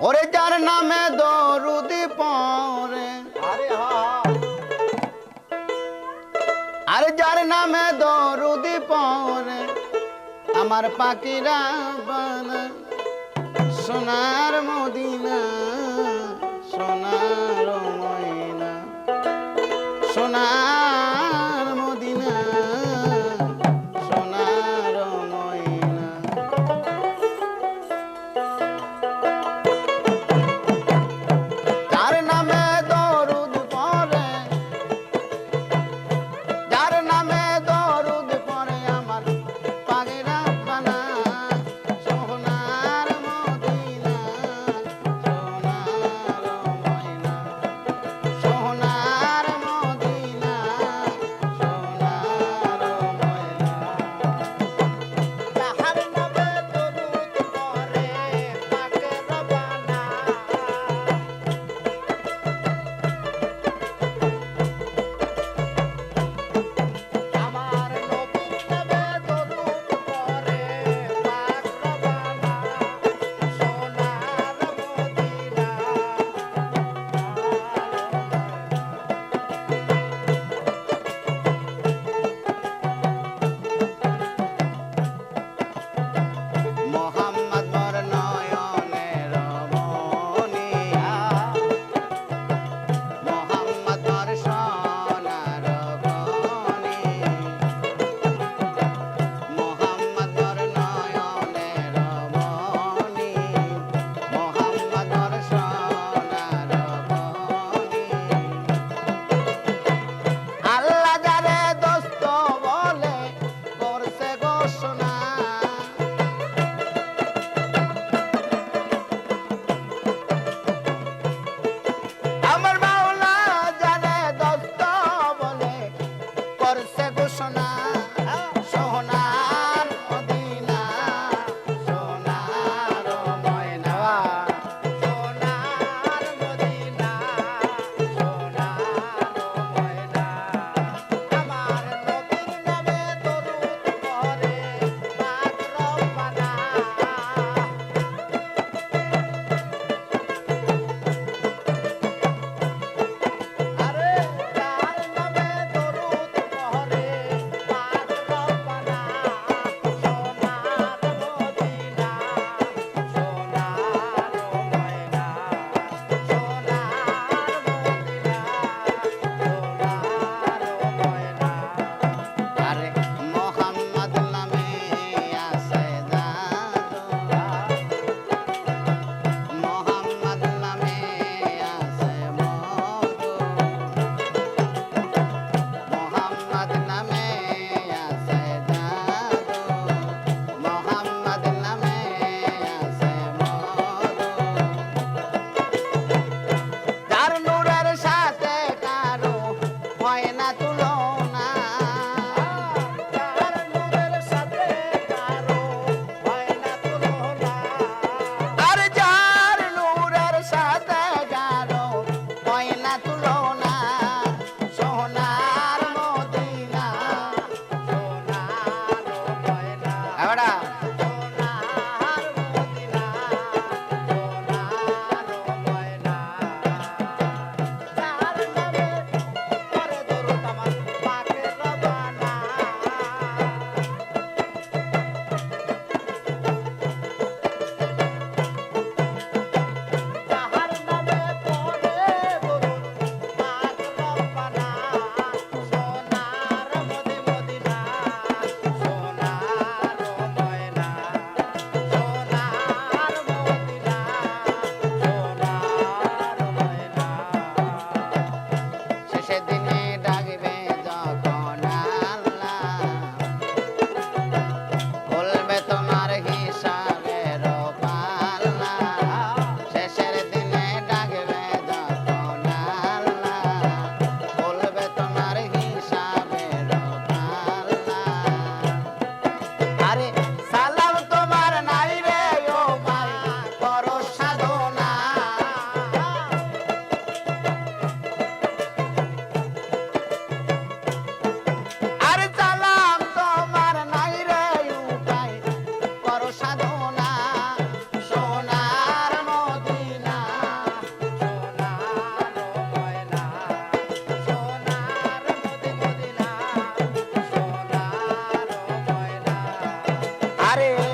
ওরে যার নামে দরুদি পরে আরে যার নামে দরুদি পরে আমার পাখিরা বল সোনার মদিনা সোনার ময়না সোনার করছে ঘোষণা সোহনা natural. আরে